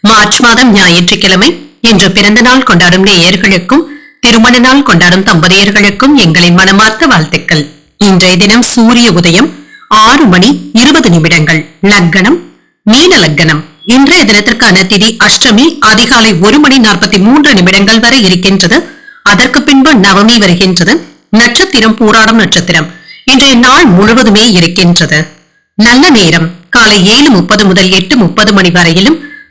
March மாதம் ஞாயிற்றுக்கிழமை இன்று பிறந்த நாள் கொண்டாடும் நேயர்களுக்கும் திருமண நாள் கொண்டாடும் தம்பதியர்களுக்கும் எங்களின் மனமார்ந்த வாழ்த்துக்கள். இன்றைய தினம் சூரிய உதயம் ஆறு மணி இருபது நிமிடங்கள். லக்னம் மீன லக்னம் இன்றைய தினத்திற்கான திதி அஷ்டமி அதிகாலை ஒரு மணி நாற்பத்தி மூன்று நிமிடங்கள் வரை இருக்கின்றது. அதற்கு பின்பு நவமி வருகின்றது. நட்சத்திரம் பூராடம் நட்சத்திரம். இன்றைய நாள் முழுவதுமே இருக்கின்றது. நல்ல நேரம். காலை ஏழு முப்பது முதல் எட்டு முப்பது மணி வரையிலும்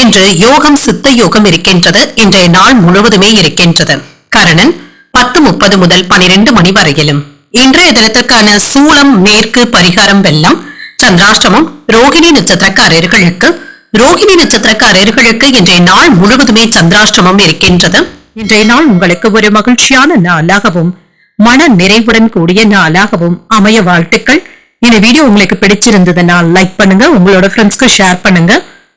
இன்று யோகம் சித்த யோகம் இருக்கின்றது. இன்றைய நாள் முழுவதுமே இருக்கின்றது. கரணன் பத்து முப்பது முதல் பனிரெண்டு மணி வரையிலும். இன்றைய தினத்திற்கான சூளம் மேற்கு பரிகாரம் வெள்ளம் சந்திராஷ்டமம் ரோகிணி நட்சத்திரக்காரர்களுக்கு ரோகிணி நட்சத்திரக்காரர்களுக்கு இன்றைய நாள் முழுவதுமே சந்திராஷ்டமம் இருக்கின்றது. இன்றைய நாள் உங்களுக்கு ஒரு மகிழ்ச்சியான நாளாகவும் மன நிறைவுடன் கூடிய நாளாகவும் அமைய வாழ்த்துக்கள். இந்த வீடியோ உங்களுக்கு பிடிச்சிருந்ததுனால் லைக் பண்ணுங்க உங்களோட ஃப்ரெண்ட்ஸ்க்கு ஷேர் பண்ணுங்க.